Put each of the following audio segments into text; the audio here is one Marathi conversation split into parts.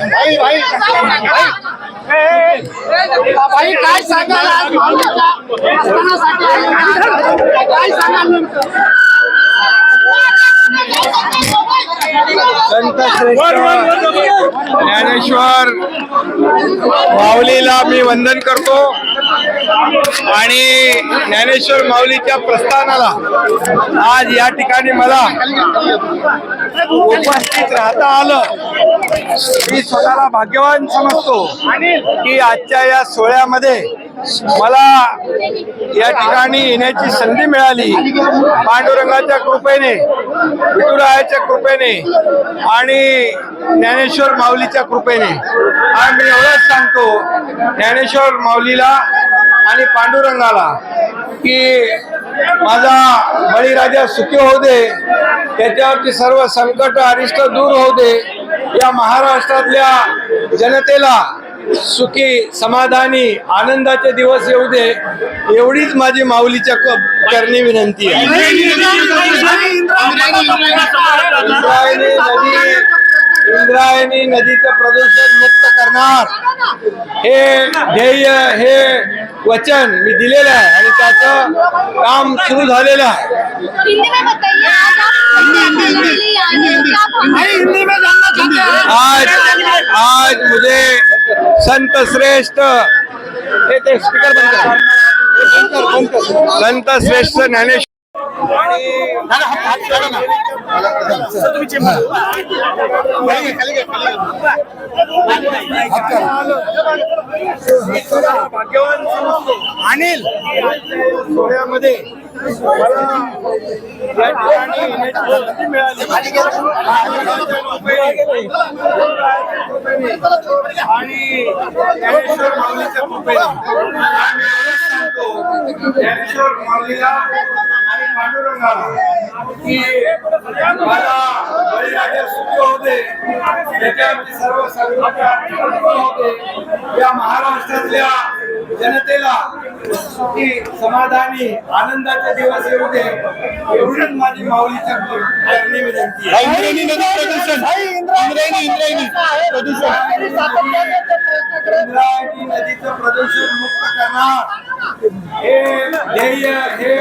भाई भाई भाई. काय सांगाल आज? काय सांगाल ज्ञानेश्वर माऊलीला मी वंदन करतो. आणि ज्ञानेश्वर माऊलीच्या प्रस्थानाला आज या ठिकाणी मला उपस्थित राहता आलं. मी स्वतःला भाग्यवान समजतो की आजच्या या सोहळ्यामध्ये मला या ठिकाणी येण्याची संधी मिळाली. पांडुरंगाच्या कृपेने विठुरायाच्या कृपेने आणि ज्ञानेश्वर माऊलीच्या कृपेने. आणि मी एवढंच सांगतो ज्ञानेश्वर माऊलीला आणि पांडुरंगाला की माझा बळीराजा सुखी होऊ दे त्याच्यावरची सर्व संकट अरिष्ट दूर होऊ दे या महाराष्ट्रातल्या जनतेला सुखी समाधानी आनंदाचे दिवस येऊ दे एवढीच माझी माऊलीच्या करणी विनंती आहे इंद्रायणी नदी इंद्रायणी नदीचं प्रदूषण मुक्त करणार. हे ध्येय हे वचन मी दिलेलं आहे आणि त्याचं काम सुरू झालेलं आहे. हिंदी में बताइए आज आप हिंदी हिंदी हिंदी में जानना चाहते आज आज मुझे संत श्रेष्ठ हे ते स्पीकर बंद. संत श्रेष्ठ ज्ञानेश्वर अनिल सोहळ्यामध्ये या ठिकाणी येण्याची संधी मिळाली. आणि ज्ञानेश्वर माऊलीच्या कृपेने. ज्ञानेश्वर माऊलीला आणि पांडुरंगाला की मला बळीराजा सुखी होते. सर्व होते. या महाराष्ट्रातल्या जनतेला सुखी समाधानी आनंदाचे दिवस येऊ दे एवढीच माझी माऊलीच्या करणी विनंती आहे इंद्रायणी नदी प्रदूषण. इंद्रायणी इंद्रायणी प्रदूषण इंद्रायणी नदीचं प्रदूषण मुक्त करणार. हे ध्येय हे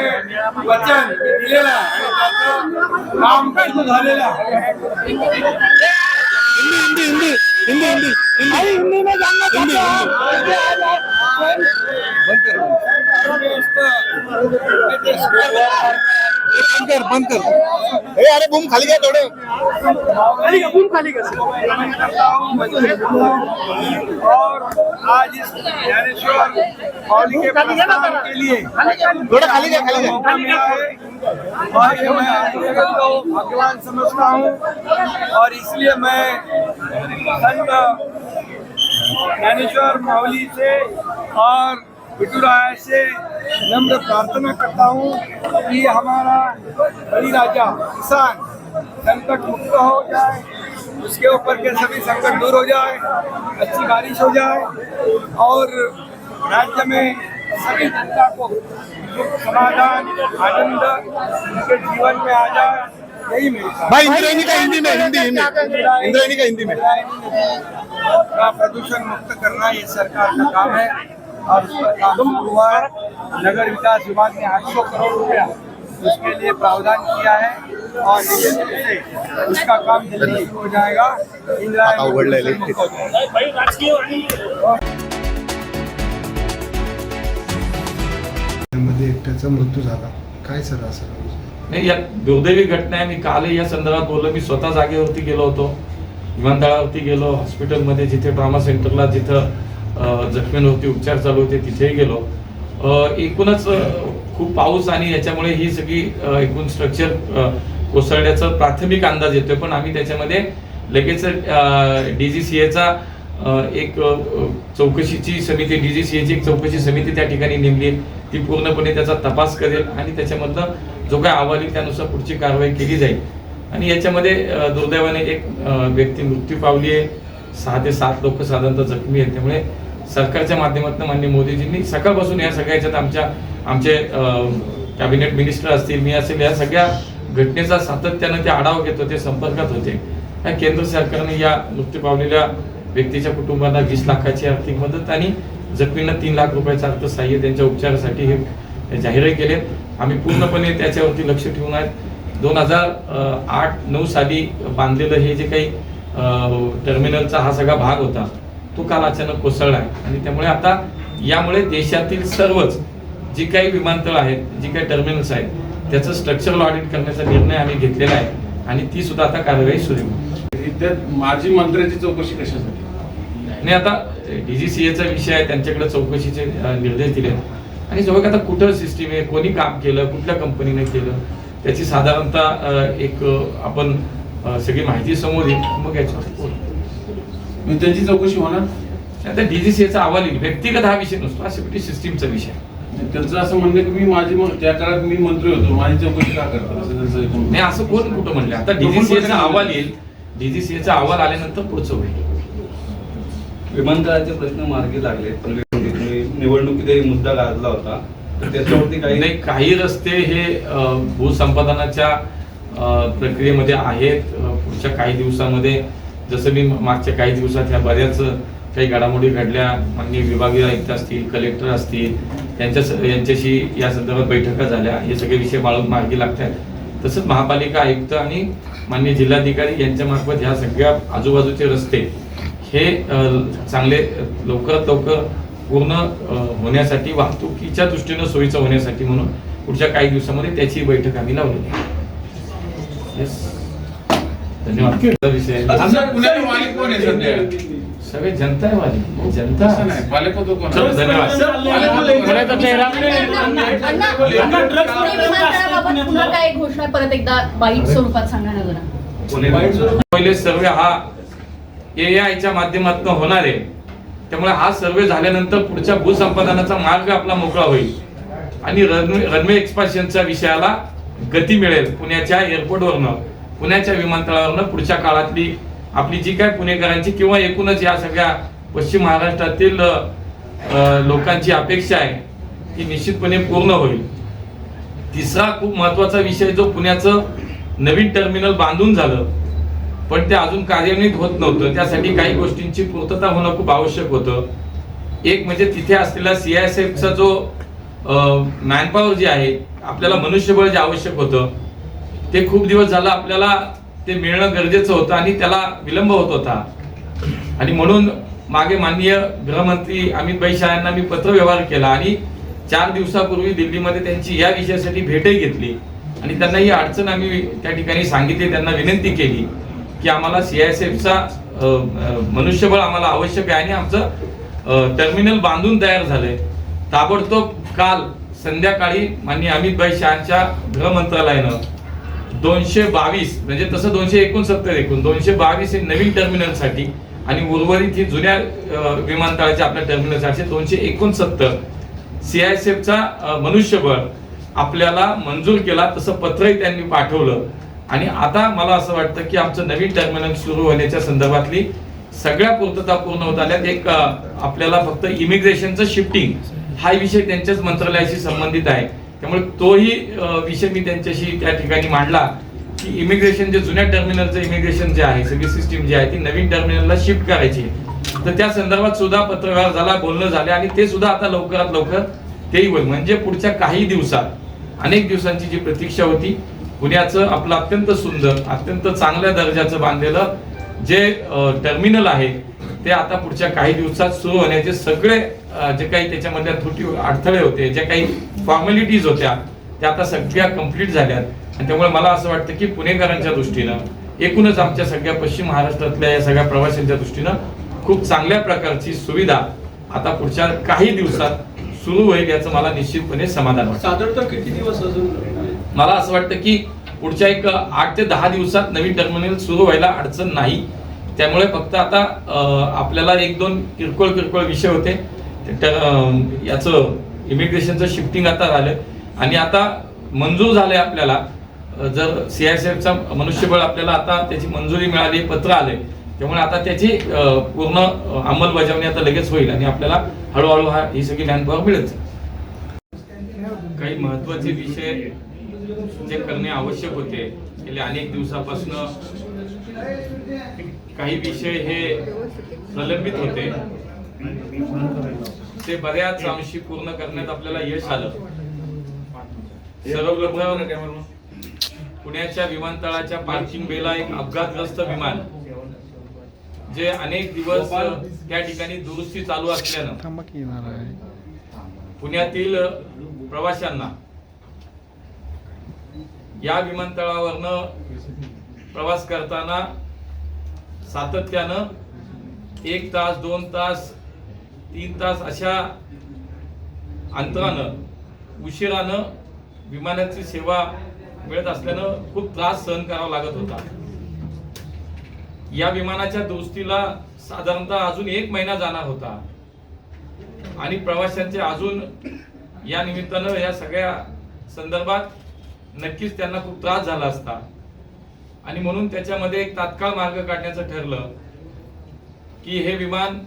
वचन मी दिलेलं आहे आणि त्याचं काम झालेलं आहे. हिंदी हिंदी हिंदी हिंदी हिंदी हिंदी। में जानना चाहते बंद कर बंद कर। ए अरे बूम खाली घ्या थोडे और आज इस ज्ञानेश्वर मौली के प्रस्थान के लिए थोड़ा खाली घ्या खाली घ्या मौका मिला है। और ये मैं जगत को भगवान समझता हूँ और इसलिए मैं संत ज्ञानेश्वर मावली से और विटुराय से नम्र प्रार्थना करता हूँ कि हमारा बड़ी राजा, किसान, संकट मुक्त हो जाए, उसके ऊपर के सभी संकट दूर हो जाए, अच्छी बारिश हो जाए और राज्य में सभी जनता को समाधान, आनंद, उनके जीवन में आ जाए। भाई इंद्रायणी का हिंदी में? हिंदी हिंदी। इंद्रायणी का हिंदी में? का प्रदूषण मुक्त करना ये सरकार का काम है और है नगर विकास विभाग ने आठ सौ करोड़ रुपया उसके लिए प्रावधान किया है और उसका काम जल्दी हो जाएगा। इंदिरा उघडलेलं आहे. मुक्त हो। मध्ये एकट्याचा मृत्यू झाला. काय सर असं? नाही या दुर्दैवी घटना आहे. मी कालही या संदर्भात बोललो. मी स्वतः जागेवरती गेलो होतो. विमानतळावरती गेलो हॉस्पिटलमध्ये जिथे ट्रॉमा सेंटरला जिथं जखमींवरती उपचार चालू होते तिथेही गेलो. एकूणच खूप पाऊस आणि याच्यामुळे ही सगळी एकूण स्ट्रक्चर कोसळण्याचा प्राथमिक अंदाज येतोय. पण आम्ही त्याच्यामध्ये लगेच डी जी सी एचा एक चौकशीची समिती डी जी सी एची एक चौकशी समिती त्या ठिकाणी नेमली. ती पूर्णपणे त्याचा तपास करेल आणि त्याच्यामधलं जो काय अहवाल येईल त्यानुसार पुढची कारवाई केली जाईल. आणि याच्यामध्ये दुर्दैवाने एक व्यक्ती मृत्यू पावली आहे. सहा ते सात लोक साधारणतः जखमी आहेत. त्यामुळे सरकारच्या माध्यमातून माननीय मोदीजींनी सकाळपासून या सगळ्या याच्यात आमच्या आमचे कॅबिनेट मिनिस्टर असतील मी असेल या सगळ्या घटनेचा सातत्यानं ते आढावा घेत होते संपर्कात होते. या केंद्र सरकारने या मृत्यू पावलेल्या व्यक्तीच्या कुटुंबाला वीस लाखाची आर्थिक मदत आणि जखमींना तीन लाख रुपयाचं अर्थसहाय्य त्यांच्या उपचारासाठी हे जाहीरही केले. आम्ही पूर्णपणे त्याच्यावरती लक्ष ठेवून आहेत. दोन हजार आठ नऊ साली बांधलेलं हे जे काही टर्मिनलचा हा सगळा भाग होता तो काल अचानक कोसळला आहे. आणि त्यामुळे आता यामुळे देशातील सर्वच जी काही विमानतळ आहेत जी काही टर्मिनल्स आहेत त्याचं स्ट्रक्चरल ऑडिट करण्याचा निर्णय आम्ही घेतलेला आहे. आणि ती सुद्धा आता कार्यवाही सुरू आहे. माजी मंत्र्याची चौकशी कशासाठी? आणि आता डीजीसीएचा विषय आहे त्यांच्याकडे चौकशीचे निर्देश दिले आहेत. आणि जवळ आता कुठं सिस्टीम आहे कोणी काम केलं कुठल्या कंपनीने केलं त्याची साधारणतः एक आपण सगळी माहिती समोर येईल. मग याच्यावर त्यांची चौकशी होणार? आता डीजीसीएचा अहवाल येईल. व्यक्तिगत हा विषय नसतो. हा शेवटी सिस्टीमचा विषय आहे. त्यांचं असं म्हणणं की मी माझी म- त्या काळात मी मंत्री होतो. माझी चौकशी का करतात? असं त्यांचं नाही असं कोण कुठं म्हणले? आता डीजीसीएचा अहवाल येईल. डीजीसीएचा अहवाल आल्यानंतर पुढचं होईल. विमानतळाचे प्रश्न मार्गी लागले. पण निवडणुकीत मुद्दा गाजला होता. तर त्याच्यावरती काही नाही काही रस्ते हे भूसंपादनाच्या प्रक्रियेमध्ये आहेत. पुढच्या काही दिवसामध्ये जसं मी मागच्या काही दिवसात ह्या बऱ्याच काही घडामोडी घडल्या. माननीय विभागीय आयुक्त असतील कलेक्टर असतील यांच्या यांच्याशी या संदर्भात बैठका झाल्या. हे सगळे विषय बाळून मार्गी लागत आहेत तसंच महापालिका आयुक्त आणि माननीय जिल्हाधिकारी यांच्या मार्फत ह्या सगळ्या आजूबाजूचे रस्ते हे चांगले लवकरात लवकर पूर्ण होण्यासाठी वाहतुकीच्या दृष्टीनं सोयीचं होण्यासाठी म्हणून पुढच्या काही दिवसामध्ये त्याची बैठक आम्ही लावलेली Yes. धन्यवाद. हा विषय. सगळे जनता आहे जनता. होतो कोण? चलो, धन्यवाद. विमानतळाबाबत पुन्हा काय घोषणा परत एकदा बाईट स्वरूपात सांगा ना जरा. पहिले सर्वे हा च्या माध्यमातून होणार आहे. त्यामुळे हा सर्वे झाल्यानंतर पुढच्या भूसंपादनाचा मार्ग आपला मोकळा होईल. आणि रनवे रनवे एक्सपान्शनच्या विषयाला गती मिळेल पुण्याच्या एअरपोर्टवरनं पुण्याच्या विमानतळावरनं पुढच्या काळातली आपली जी काय पुणेकरांची किंवा एकूणच या सगळ्या पश्चिम महाराष्ट्रातील लोकांची अपेक्षा आहे ती निश्चितपणे पूर्ण होईल. तिसरा खूप महत्त्वाचा विषय जो पुण्याचं नवीन टर्मिनल बांधून झालं पण ते अजून कार्यान्वित होत नव्हतं. त्यासाठी काही गोष्टींची पूर्तता होणं खूप आवश्यक होतं. एक म्हणजे तिथे असलेला सीआयएसएफचा जो मॅनपॉवर जे आहे आपल्याला मनुष्यबळ जे आवश्यक होतं ते खूप दिवस झालं आपल्याला ते मिळणं गरजेचं होतं आणि त्याला विलंब होत होता. आणि म्हणून मागे माननीय गृहमंत्री अमित भाई शाह यांना मी पत्र व्यवहार केला आणि चार दिवसापूर्वी दिल्लीमध्ये त्यांची या विषयासाठी भेटही घेतली. आणि त्यांना ही अडचण आम्ही त्या ठिकाणी सांगितली त्यांना विनंती केली. की आम्हाला सीआयएसएफचा मनुष्यबळ आम्हाला आवश्यक आहे आणि आमचं टर्मिनल बांधून तयार झालंय. ताबडतोब काल संध्याकाळी माननीय अमितभाई शहांच्या शहाच्या गृह मंत्रालयानं दोनशे बावीस म्हणजे तसं दोनशे एकोणसत्तर एकूण दोनशे बावीस हे नवीन टर्मिनलसाठी आणि उर्वरित ही जुन्या विमानतळाच्या आपल्या टर्मिनलसाठी दोनशे एकोणसत्तर सीआयएसएफचा मनुष्यबळ आपल्याला मंजूर केला तसं पत्रही त्यांनी पाठवलं. आणि आता मला असं वाटतं की आमचं नवीन टर्मिनल सुरू होण्याच्या संदर्भातली सगळ्या पूर्तता पूर्ण होत आल्यात. एक आपल्याला फक्त इमिग्रेशनचं शिफ्टिंग हा विषय त्यांच्याच मंत्रालयाशी संबंधित आहे. त्यामुळे तोही विषय मी त्यांच्याशी त्या ठिकाणी मांडला की इमिग्रेशन जे जुन्या टर्मिनलचं इमिग्रेशन जे आहे सगळी सिस्टीम जी आहे ती नवीन टर्मिनलला शिफ्ट करायची. तर त्या संदर्भात सुद्धा पत्रव्यवहार झाला बोलणं झाले आणि ते सुद्धा आता लवकरात लवकर तेही होईल. म्हणजे पुढच्या काही दिवसात अनेक दिवसांची जी प्रतीक्षा होती पुण्याचं आपलं अत्यंत सुंदर अत्यंत चांगल्या दर्जाचं बांधलेलं जे टर्मिनल आहे ते आता पुढच्या काही दिवसात सुरू होण्याचे सगळे जे काही त्याच्यामधल्या त्रुटी अडथळे होते ज्या काही फॉर्मॅलिटीज होत्या त्या आता सगळ्या कंप्लीट झाल्यात. आणि त्यामुळे मला असं वाटतं की पुणेकरांच्या दृष्टीनं एकूणच आमच्या सगळ्या पश्चिम महाराष्ट्रातल्या या सगळ्या प्रवाशांच्या दृष्टीनं खूप चांगल्या प्रकारची सुविधा आता पुढच्या काही दिवसात सुरू होईल याचं मला निश्चितपणे समाधान वाटतं. साधारणतः किती दिवस अजून मला असं वाटतं की पुढच्या एक आठ ते दहा दिवसात नवीन टर्मिनल सुरू व्हायला अडचण नाही. त्यामुळे फक्त आता आपल्याला एक दोन किरकोळ किरकोळ विषय होते. याचं इमिग्रेशनचं शिफ्टिंग आता झालं. आणि आता मंजूर झालंय आपल्याला. अं, जर सीआयएसएफचा मनुष्यबळ आपल्याला आता त्याची मंजुरी मिळाली पत्र आले त्यामुळे आता त्याची पूर्ण अंमलबजावणी आता लगेच होईल आणि आपल्याला हळूहळू हा ही सगळी मॅनपॉवर मिळत जाईल. काही महत्त्वाचे विषय जे करणे आवश्यक होते गेल्या अनेक दिवसापासून काही विषय हे प्रलंबित होते. ते बऱ्याच अंशी पूर्ण करण्यात आपल्याला यश आलं. सर्वप्रथम पुण्याच्या विमानतळाच्या पार्किंग बेला एक अपघातग्रस्त विमान जे अनेक दिवस त्या ठिकाणी दुरुस्ती चालू असल्यानं पुण्यातील प्रवाशांना या विमानतळावरनं प्रवास करताना सातत्यानं एक तास दोन तास तीन तास अशा अंतरानं उशिरानं विमानाची सेवा मिळत असल्यानं खूप त्रास सहन करावा लागत होता. या विमानाच्या दुरुस्तीला साधारणतः अजून एक महिना जाणार होता. आणि प्रवाशांचे अजून या निमित्तानं या सगळ्या संदर्भात नक्कीच त्यांना खूप त्रास झाला असता. आणि म्हणून त्याच्यामध्ये एक तात्काळ मार्ग काढण्याचं ठरलं की हे विमान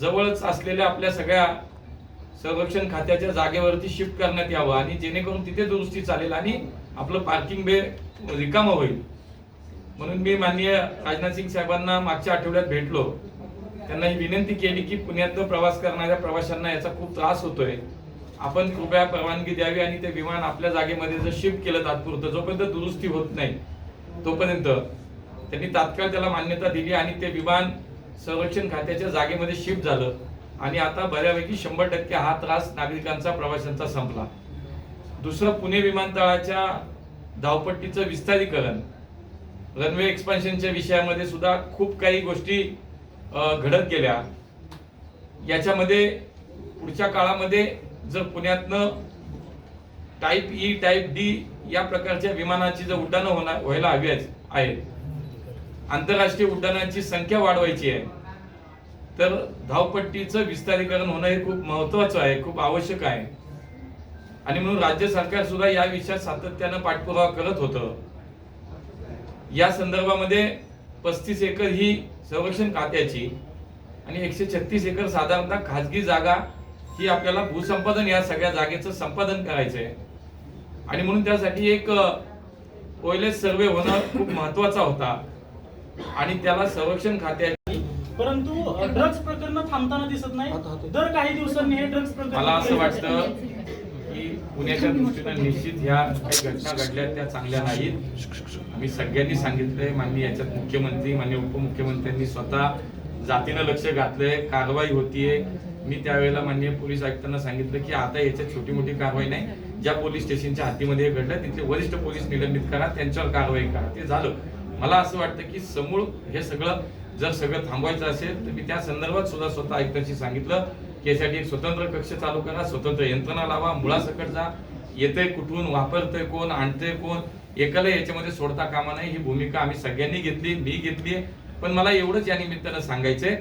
जवळच असलेल्या आपल्या सगळ्या संरक्षण खात्याच्या जागेवरती शिफ्ट करण्यात यावं आणि जेणेकरून तिथे दुरुस्ती चालेल आणि आपलं पार्किंग बे रिकामं होईल. म्हणून मी माननीय राजनाथ सिंग साहेबांना मागच्या आठवड्यात भेटलो. त्यांना ही विनंती केली की पुण्यातनं प्रवास करणाऱ्या प्रवाशांना याचा खूप त्रास होतोय. आपण कृपया परवानगी द्यावी आणि ते विमान आपल्या जागेमध्ये जर शिफ्ट केलं तात्पुरतं जोपर्यंत दुरुस्ती होत नाही तोपर्यंत त्यांनी तात्काळ त्याला मान्यता दिली आणि ते विमान संरक्षण खात्याच्या जागेमध्ये शिफ्ट झालं. आणि आता बऱ्यापैकी शंभर टक्के हा त्रास नागरिकांचा प्रवाशांचा संपला. दुसरं पुणे विमानतळाच्या धावपट्टीचं विस्तारीकरण. रनवे एक्सपान्शनच्या विषयामध्ये सुद्धा खूप काही गोष्टी घडत गेल्या. याच्यामध्ये पुढच्या काळामध्ये जर पुण्यातनं टाईप ई टाईप डी या प्रकारच्या विमानाची जर उड्डाणं होणार व्हायला हवी आहेत. आंतरराष्ट्रीय उड्डाणांची संख्या वाढवायची आहे. तर धावपट्टीचं विस्तारीकरण होणं हे खूप महत्वाचं आहे खूप आवश्यक आहे. आणि म्हणून राज्य सरकार सुद्धा या विषयात सातत्यानं पाठपुरावा करत होतं. या संदर्भामध्ये पस्तीस एकर ही संरक्षण खात्याची आणि एकशे छत्तीस एकर साधारणतः खाजगी जागा ही आपल्याला भूसंपादन या सगळ्या जागेचं संपादन करायचं आहे आणि म्हणून त्यासाठी एक ओएलएस सर्वे होणं खूप महत्त्वाचा होता. आणि त्याला संरक्षण खात्या परंतु ड्रग्ज प्रकरण थांबताना दिसत नाही. दर काही दिवसांनी हे ड्रग्ज प्रकरण मला असं वाटतं की पुण्याच्या दृष्टीनं निश्चित ह्या काही घटना घडल्या त्या चांगल्या नाहीत. आम्ही सगळ्यांनी सांगितलंय माननीय याच्यात मुख्यमंत्री माननीय उपमुख्यमंत्र्यांनी स्वतः जातीनं लक्ष घातलंय कारवाई होतीये. मी त्यावेळेला माननीय पोलीस आयुक्तांना सांगितलं की आता याच्यात छोटी मोठी कारवाई नाही. ज्या पोलीस स्टेशनच्या हद्दीमध्ये हे घडलं तिथले वरिष्ठ पोलीस निलंबित करा त्यांच्यावर कारवाई करा. ते झालं. मला असं वाटतं की समूळ हे सगळं जर सगळं थांबवायचं असेल तर मी त्या संदर्भात सुद्धा स्वतः आयुक्तांशी सांगितलं की यासाठी एक स्वतंत्र कक्ष चालू करा स्वतंत्र यंत्रणा लावा मुळासकट जा. येतंय कुठून वापरतंय कोण आणतंय कोण? एकाला याच्यामध्ये सोडता कामा नाही ही भूमिका आम्ही सगळ्यांनी घेतली मी घेतली पण मला एवढंच या निमित्तानं सांगायचंय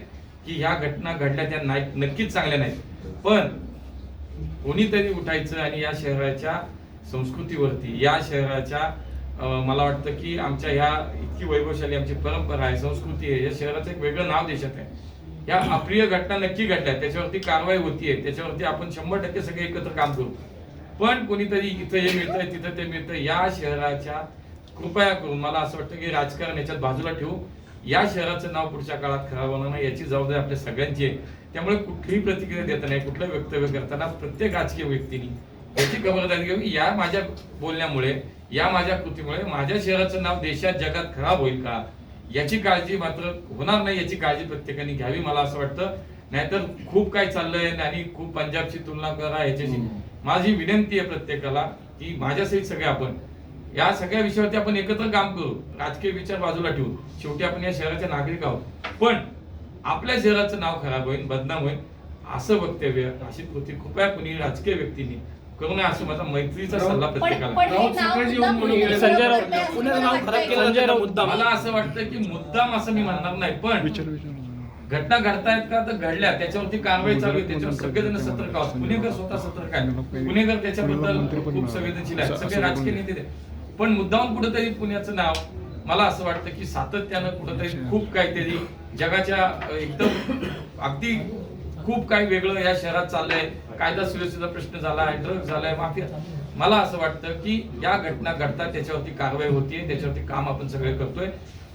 की ह्या घटना घडल्या त्या नाही नक्कीच चांगल्या नाहीत. पण कोणीतरी उठायचं आणि या शहराच्या संस्कृतीवरती या शहराच्या मला वाटतं की आमच्या ह्या इतकी वैभवशाली आमची परंपरा आहे संस्कृती आहे या शहराचं एक वेगळं नाव देशात आहे. या अप्रिय घटना नक्की घडल्या त्याच्यावरती कारवाई होतीये त्याच्यावरती आपण शंभर टक्के सगळे एकत्र काम करू. पण कोणीतरी इथं हे मिळतंय तिथं ते मिळतंय या शहराच्या कृपया करून मला असं वाटतं की राजकारण याच्यात बाजूला ठेवू. या शहराचं नाव पुढच्या काळात खराब होणार नाही याची जबाबदारी आपल्या सगळ्यांची आहे. त्यामुळे कुठलीही प्रतिक्रिया देताना कुठलं वक्तव्य करताना प्रत्येक राजकीय व्यक्तीने याची खबरदारी घ्यावी. या माझ्या बोलण्यामुळे या माझ्या कृतीमुळे माझ्या शहराचं नाव देशात जगात खराब होईल का? याची काळजी मात्र होणार नाही याची काळजी प्रत्येकाने घ्यावी मला असं वाटतं. नाहीतर खूप काय चाललंय आणि खूप पंजाबची तुलना करा ह्याच्याशी माझी विनंती आहे प्रत्येकाला की माझ्यासहित सगळे आपण या सगळ्या विषयावरती आपण एकत्र काम करू. राजकीय विचार बाजूला ठेवू. शेवटी आपण या शहराचे नागरिक आहोत. पण आपल्या शहराचं नाव खराब होईल बदनाम होईल असं वक्तव्य अशी कृती कृपया कुणी राजकीय व्यक्तीने करू नये असं माझा मैत्रीचा सल्ला प्रत्येकाला. हे. मला असं वाटतं की मुद्दाम असं मी म्हणणार नाही पण घटना घडतायत का तर घडल्या. त्याच्यावरती कारवाई चालू आहे. त्याच्यावर सगळेजण सतर्क आहोत. पुणेकर स्वतः सतर्क आहेत. पुणेकर त्याच्याबद्दल खूप संवेदनशील आहेत. सगळे राजकीय नेते. पण मुद्दाम कुठेतरी पुण्याचं नाव मला असं वाटतं की सातत्यानं कुठेतरी खूप काहीतरी जगाच्या एकदम अगदी खूप काही वेगळं या शहरात चाललंय. कायदा सुव्यवस्थेचा प्रश्न झालाय ड्रग्ज झालाय माफिया. मला असं वाटतं की या घटना घडतात त्याच्यावरती कारवाई होतीये त्याच्यावरती काम आपण सगळे करतोय.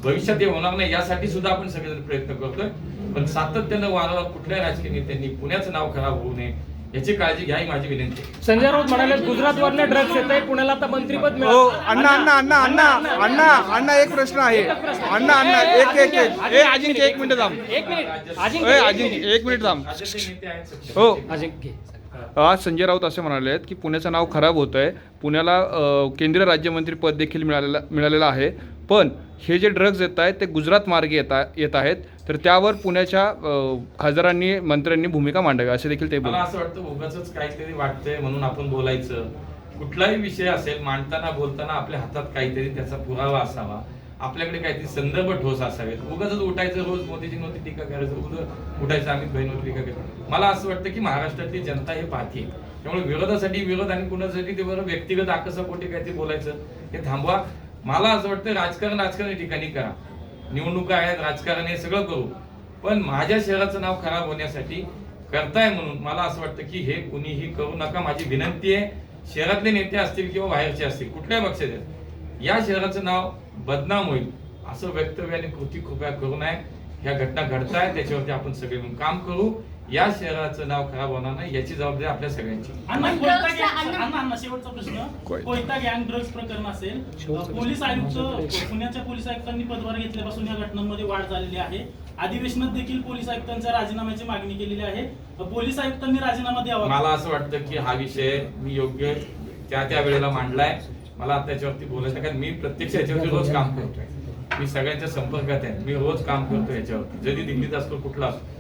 भविष्यात हे होणार नाही यासाठी सुद्धा आपण सगळेजण प्रयत्न करतोय. पण सातत्यानं वारंवार कुठल्या राजकीय नेत्यांनी पुण्याचं नाव खराब होऊ नये याची काळजी घ्या ही माझी विनंती आहे. संजय राऊत म्हणाले गुजरात वरले ड्रग्स येत आहे पुण्याला आता मंत्रीपद हो मिळालं अण्णा अण्णा अण्णा अण्णा अण्णा अण्णा एक प्रश्न आहे. अण्णा अण्णा एक एक एक ए अजिंक्य. एक मिनिट थांब. एक मिनिट. ए अजिंक्य अजिंक्य एक मिनिट थांब. राज्याचे नेते आहेत सक्षम. हो. अजिंक्य आज संजय राऊत असे म्हणाले आहेत की पुण्याचं नाव खराब होतं आहे पुण्याला अ, केंद्रीय राज्यमंत्री पद देखील मिळालेलं मिळालेलं आहे. पण हे जे ड्रग्ज येत आहेत ते गुजरात मार्गे येत येत आहेत. तर त्यावर पुण्याच्या खासदारांनी मंत्र्यांनी भूमिका मांडावी असे देखील ते मला असं वाटतं उगाच काहीतरी वाटतंय म्हणून आपण बोलायचं. कुठलाही विषय असेल मांडताना बोलताना आपल्या हातात काहीतरी त्याचा पुरावा असावा. आपल्याकडे काहीतरी संदर्भ ठोस असावेत. उगाच उठायचं रोज मोदीजी नव्हती टीका करायचं उगाच उठायचं आम्ही बहिणीवर टीका करायचं मला असं वाटतं की महाराष्ट्रातली जनता हे पाहते त्यामुळे विरोधासाठी विरोध आणि कुणासाठी ते बरं व्यक्तिगत आकसापोटी काहीतरी बोलायचं हे थांबवा. मला असं वाटतं राजकारण राजकारणी या ठिकाणी करा. निवडणुका आहेत राजकारण हे सगळं करू. पण माझ्या शहराचं नाव खराब होण्यासाठी करताय म्हणून मला असं वाटतं की हे कुणीही करू नका. माझी विनंती आहे शहरातले नेते असतील किंवा बाहेरचे असतील कुठल्याही पक्षाचे या शहराचं नाव बदनाम होईल असं वक्तव्य आणि कृती कृपया करू नये. ह्या घटना घडताय त्याच्यावरती आपण सगळे मिळून काम करू. या शहराचं नाव खराब होणार नाही याची जबाबदारी आपल्या सगळ्यांची. अण्णा कोयता drugs गँग अण्णा- अण्णा अण्णा शेवटचा प्रश्न. कोयता. कोयता गँग ड्रग्ज प्रकरण असेल पोलीस आयुक्त पुण्याच्या पोलीस आयुक्तांनी पदभार घेतल्यापासून या घटनांमध्ये वाढ झालेली आहे. अधिवेशनात देखील पोलीस आयुक्तांच्या राजीनाम्याची मागणी केलेली आहे. पोलीस आयुक्तांनी राजीनामा द्यावा. मला असं वाटतं की हा विषय मी योग्य त्या त्या वेळेला मांडलाय. मला आता त्याच्यावरती बोलायचं कारण मी प्रत्यक्ष याच्यावरती रोज काम करतोय. मी सगळ्यांच्या संपर्कात आहे. मी रोज काम करतो याच्यावरती. जरी दिल्लीत असतो कुठला असतो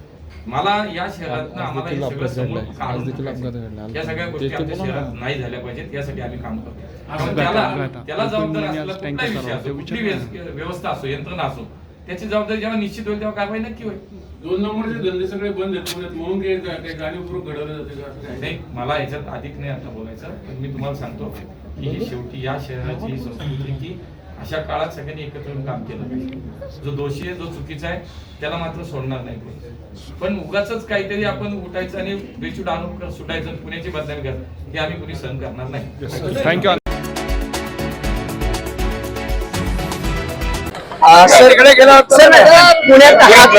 मला या शहरात आम्हाला हे सगळं समोर काढून टाकायचं. या सगळ्या गोष्टी आपल्या शहरात नाही झाल्या पाहिजेत यासाठी आम्ही काम करतो त्याला त्याला जबाबदार असलेला कुठलाही विषय असो कुठली व्यव- व्यवस्था असो यंत्रणा असो त्याची जबाबदारी जेव्हा निश्चित होईल तेव्हा कारवाई नक्की होईल. दोन नंबरचे धंदे सगळे बंद आहेत. पुण्यात म्हणून काही काही जाणीवपूर्वक घडवलं जाते का? असं काही नाही मला याच्यात अधिक नाही आता बोलायचं पण मी तुम्हाला सांगतो की ही शेवटी या शहराची ही संस्कृती की अशा काळात सगळ्यांनी एकत्र येऊन काम केलं पाहिजे. जो दोषी आहे जो चुकीचा आहे त्याला मात्र सोडणार नाही कोणी. पण उगाच काहीतरी आपण उठायचं आणि बेचूड आणून सुटायचं पुण्याची बदनामी करायचं हे आम्ही कुणी सहन करणार नाही. Thank you sir. इकडे गेलो सर पुण्यात आहात.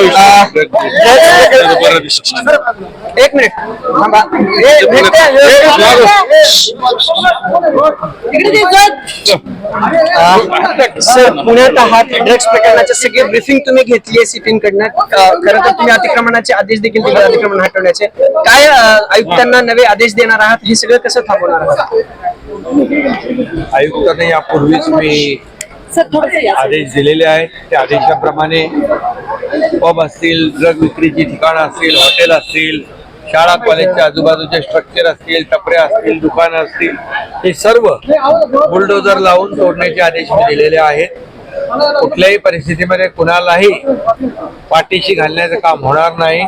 एक मिनिट. थांबा. ए, भेटते, इकडे ये, सर. पुण्यात आहात. ड्रग्ज प्रकरणाचे सगळे ब्रिफिंग तुम्ही घेतली आहे सिपिन कडनं. खरं तर तुम्ही अतिक्रमणाचे आदेश देखील दिले अतिक्रमण हटवण्याचे. काय अ, आयुक्तांना नवे आदेश देणार आहात? हे सगळं कसं थांबवणार आहात? आयुक्तांनी यापूर्वीच मी आदेश दिलेले आहेत. त्या आदेशाप्रमाणे पब असतील ड्रग विक्रीची ठिकाणं असतील हॉटेल असतील शाळा कॉलेजच्या आजूबाजूचे स्ट्रक्चर असतील टपऱ्या असतील दुकानं असतील हे सर्व बुलडोजर लावून तोडण्याचे आदेश मी दिलेले आहेत. कुठल्याही परिस्थितीमध्ये कुणालाही पाठीशी घालण्याचं काम होणार नाही.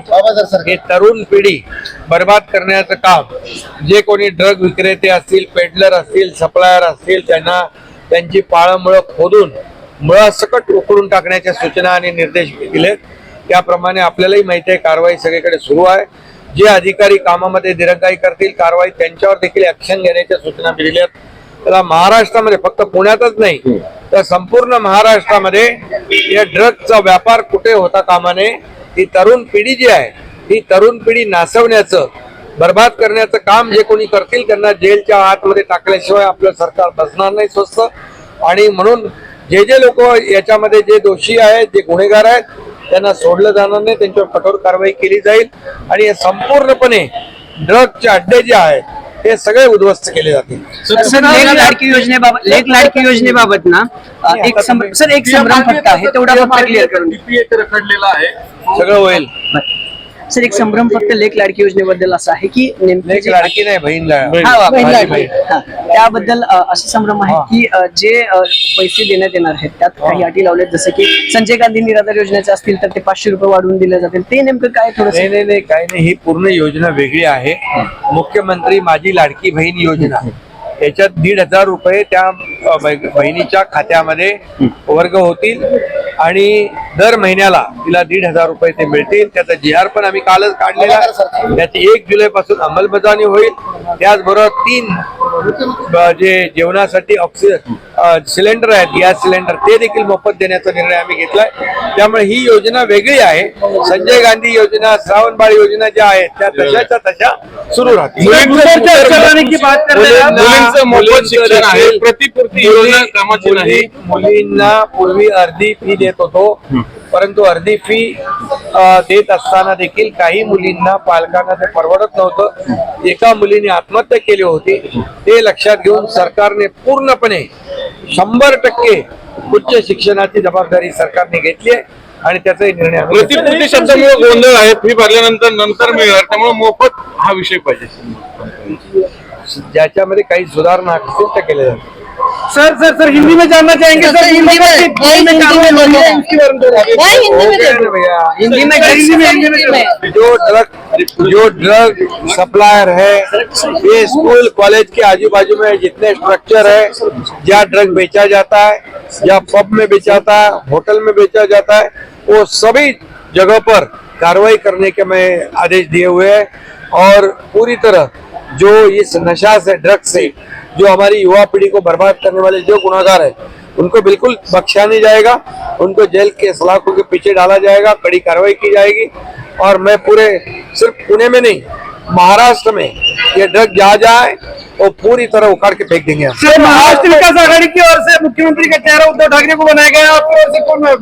हे तरुण पिढी बर्बाद करण्याचं काम जे कोणी ड्रग विक्रेते असतील पेडलर असतील सप्लायर असतील त्यांना त्यांची पाळंमुळं खोदून मुळासकट उकळून टाकण्याच्या सूचना आणि निर्देश दिले. दिलेत त्याप्रमाणे आपल्यालाही माहिती आहे कारवाई सगळीकडे सुरू आहे. जे अधिकारी कामामध्ये दिरंगाई करतील कारवाई त्यांच्यावर देखील ऍक्शन घेण्याच्या सूचना मी दिल्यात. त्याला महाराष्ट्रामध्ये फक्त पुण्यातच नाही तर संपूर्ण महाराष्ट्रामध्ये या ड्रग्जचा व्यापार कुठे होता कामाने? ही तरुण पिढी जी आहे ही तरुण पिढी नासवण्याचं बर्बाद करण्याचं काम जे कोणी करतील त्यांना जेलच्या आतमध्ये टाकल्याशिवाय आपलं सरकार बसणार नाही स्वस्त. आणि म्हणून जे जे लोक याच्यामध्ये जे दोषी आहेत जे गुन्हेगार आहेत त्यांना सोडलं जाणार नाही त्यांच्यावर कठोर कारवाई केली जाईल. आणि हे संपूर्णपणे ड्रगचे अड्डे जे आहेत हे सगळे उद्ध्वस्त केले जातील. लाडकी योजनेबाबत लेख लाडकी योजनेबाबत ना एक सर एक संभ्रम फटका आहे तेवढा. रखडलेला आहे. सगळं होईल. सर एक संभ्रम फक्त लेख लाडकी योजनेबद्दल असा आहे की नेमके लेक जे- लाडकी नाही बहीण ला- हा, वा, माझी लाडकी. बहीण. हा, त्याबद्दल अ, असे संभ्रम आहे की अ, जे अ, पैसे देण्यात येणार आहेत त्यात काही अटी लावल्यात जसं की संजय गांधी निराधार योजनेचे असतील तर ते पाचशे रुपये वाढवून दिले जातील. ते नेमकं काय थोडं नाही नाही नाही काही नाही. ही पूर्ण योजना वेगळी आहे. मुख्यमंत्री माझी लाडकी बहीण योजना. याच्यात दीड हजार रुपये त्या बहिणीच्या खात्यामध्ये वर्ग होतील आणि दर महिन्याला तिला दीड हजार रुपये ते मिळतील. त्याचा जी आर पण आम्ही कालच काढलेला आहे. त्याची एक जुलै पासून अंमलबजावणी होईल. त्याचबरोबर तीन जे जेवणासाठी ऑक्सिजन सिलेंडर आहेत गॅस सिलेंडर ते देखील मोफत देण्याचा निर्णय आम्ही घेतलाय. त्यामुळे ही योजना वेगळी आहे. संजय गांधी योजना श्रावणबाळ योजना ज्या आहेत त्या तशाच्या तशा सुरू राहतील. मुलींचं मोफत शिक्षण आहे. प्रतिपूर्ती योजना कामाची नाही. मुली- मुलींना पूर्वी अर्धी फी देत होतो. परंतु अर्धी फी देत असताना देखील काही मुलींना पालकांना ते परवडत नव्हतं. एका मुलीने आत्महत्या केली होती. ते लक्षात घेऊन सरकारने पूर्णपणे शंभर टक्के उच्च शिक्षणाची जबाबदारी सरकारने घेतली आहे आणि त्याचाही निर्णय. प्रतिपूर्ती शब्दामुळे गोंधळ आहे फी भरल्यानंतर नंतर मिळणार. त्यामुळे मोफत हा विषय पाहिजे. ज्याच्यामध्ये काही सुधारणा असतील त्या केल्या सर सर सर हिंदी में जानना चाहेंगे सर हिंदी में हिंदी में हिंदी में हिंदी में हिंदी में हिंदी में जो ड्रग जो ड्रग सप्लायर है ये स्कूल कॉलेज के आजू बाजू में जितने स्ट्रक्चर है जहाँ ड्रग बेचा जाता है या पब में बेचा जाता है होटल में बेचा जाता है वो सभी जगह पर कार्रवाई करने के मैं आदेश दिए हुए हैं और पूरी तरह जो इस नशा से ड्रग से जो हमारी युवा पीढ़ी को बर्बाद करने वाले जो गुनाहगार है उनको बिल्कुल बख्शा नहीं जाएगा। उनको जेल के सलाखों के पीछे डाला जाएगा कड़ी कार्रवाई की जाएगी। और मैं पूरे सिर्फ़ पुणे में नहीं महाराष्ट्र में ये ड्रग जहाँ जाए वो पूरी तरह उखाड़ के फेंक देंगे सर महाराष्ट्र विकास आघाड़ी की ओर से मुख्यमंत्री का चेहरा उद्धव ठाकरे को बनाया गया आपकी ओर से कौन है।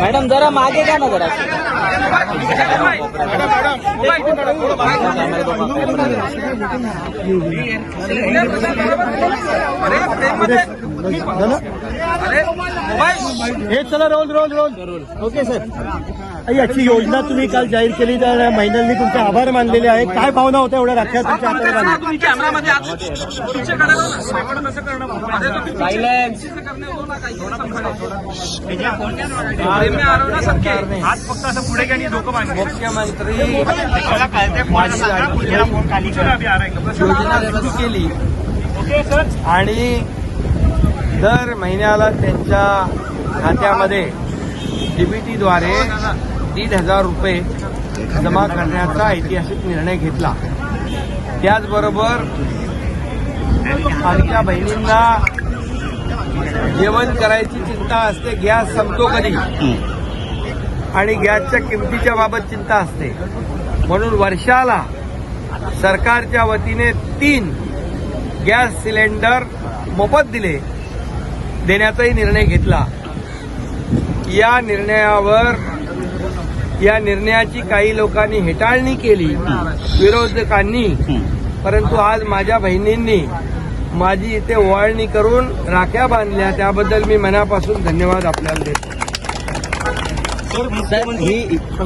मॅडम जरा मागे घ्या ना जरा. हे चला roll roll roll. Okay sir. याची योजना तुम्ही काल जाहीर केली त्या महिलांनी तुमचे आभार मानलेले आहेत. काय भावना होत्या एवढ्या राख्या तुमच्या हाताला मुख्यमंत्री योजना सुरू केली आणि दर महिन्याला त्यांच्या खात्यामध्ये डीबीटीद्वारे दीड हजार रुपये जमा करण्याचा ऐतिहासिक निर्णय घेतला. त्याचबरोबर आमच्या बहिणींना जेवण करायची चिंता असते गॅस संपतो कधी आणि गॅसच्या किमतीच्या बाबत चिंता असते. म्हणून वर्षाला सरकारच्या वतीने तीन गॅस सिलेंडर मोफत दिले देण्याचाही निर्णय घेतला. या निर्णयावर या निर्णयाची काही लोकांनी हेटाळणी केली विरोधकांनी. परंतु आज माझ्या बहिणींनी माझी इथे ओवाळणी करून राख्या बांधल्या त्याबद्दल मी मनापासून धन्यवाद आपल्याला देतो.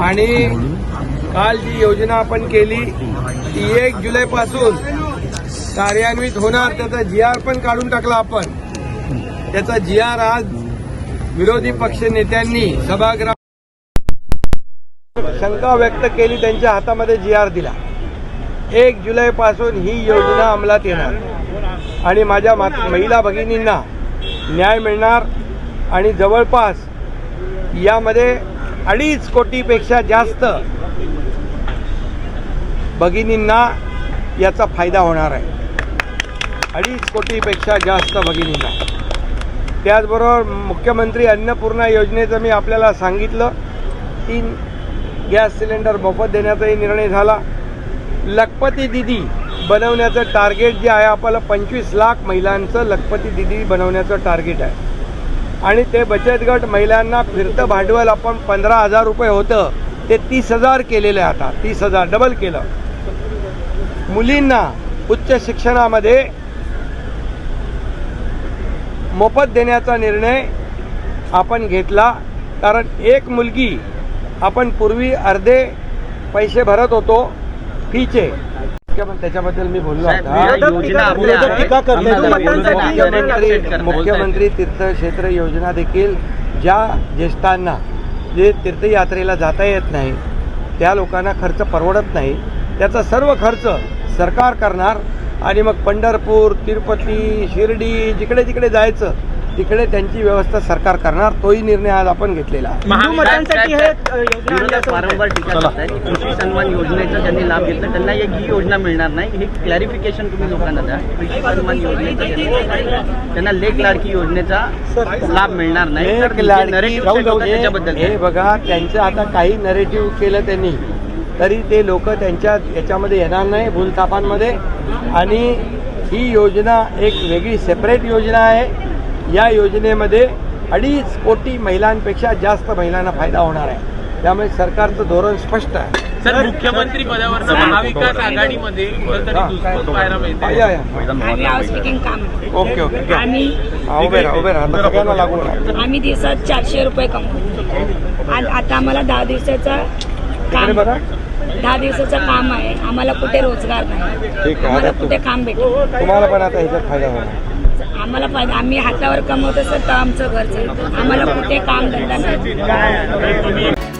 आणि काल जी योजना आपण केली ती एक जुलै पासून कार्यान्वित होणार त्याचा जी आर पण काढून टाकला आपण. त्याचा जी आर आज विरोधी पक्ष नेत्यांनी सभागृह शंका व्यक्त केली त्यांच्या हातामध्ये जी आर दिला. एक जुलै पासून ही योजना अंमलात येणार. आणि माझ्या मात- महिला भगिनींना न्याय मिळणार आणि जवळपास यामध्ये अडीच कोटीपेक्षा जास्त भगिनींना याचा फायदा होणार आहे. अडीच कोटीपेक्षा जास्त भगिनींना. त्याचबरोबर मुख्यमंत्री अन्नपूर्णा योजनेचं मी आपल्याला सांगितलं तीन गॅस सिलेंडर मोफत देण्याचाही निर्णय झाला. लखपती दिदी बनवण्याचं टार्गेट जे आहे आपल्याला पंचवीस लाख महिलांचं लखपती दिदी बनवण्याचं टार्गेट आहे. आणि ते बचत गट महिलांना फिरतं भांडवल आपण पंधरा हजार रुपये होतं ते तीस हजार केलेलं आहे आता. तीस हजार डबल केलं. मुलींना उच्च शिक्षणामध्ये मोफत देण्याचा निर्णय आपण घेतला कारण एक मुलगी आपण पूर्वी अर्धे पैसे भरत होतो फीचे. त्याच्याबद्दल मी बोललो आता. मुख्यमंत्री मुख्यमंत्री तीर्थक्षेत्र योजना देखील ज्या ज्येष्ठांना जे तीर्थयात्रेला जाता येत नाही त्या लोकांना खर्च परवडत नाही त्याचा सर्व खर्च सरकार करणार आणि मग पंढरपूर तिरुपती शिर्डी जिकडे जिकडे जायचं तिकडे त्यांची व्यवस्था सरकार करणार तोही निर्णय आज आपण घेतलेला आहे. मतांसाठी हे योजना वारंवार टीका की कृषी सन्मान योजनेचा ज्यांनी लाभ घेतला त्यांना एक ही योजना मिळणार नाही. हे क्लॅरिफिकेशन तुम्ही लोकांना द्या. कृषी सन्मान योजनेचा ज्यांनी- त्यांना लेख लाडकी योजनेचा लाभ मिळणार नाही. तर एक जे लाडकी narrative set होतं त्याच्याबद्दल. हे बघा त्यांचं आता काही नरेटिव्ह केलं त्यांनी तरी ते लोक त्यांच्या याच्यामध्ये येणार नाही भूलथापांमध्ये. आणि ही योजना एक वेगळी सेपरेट योजना आहे. या योजनेमध्ये अडीच कोटी महिलांपेक्षा जास्त महिलांना फायदा होणार आहे. त्यामुळे सरकारचं धोरण स्पष्ट आहे. सर मुख्यमंत्री पदावर महाविकास आघाडीमध्ये ओके ओके हा, उभे राहा उभे राहा. सगळ्यांना लागू आम्ही दिवसात चारशे रुपये कमवतो. आणि आता आम्हाला दहा दिवसाचा काम बघा. दहा दिवसाचं काम आहे. आम्हाला कुठे रोजगार नाही. ठीक आहे कुठे काम भेटेल? तुम्हाला पण आता ह्याच्यात फायदा होणार. आम्हाला फायदा आम्ही हातावर कमवत सर तर आमचं घर चालतं आम्हाला कुठे काम धंदा नाही.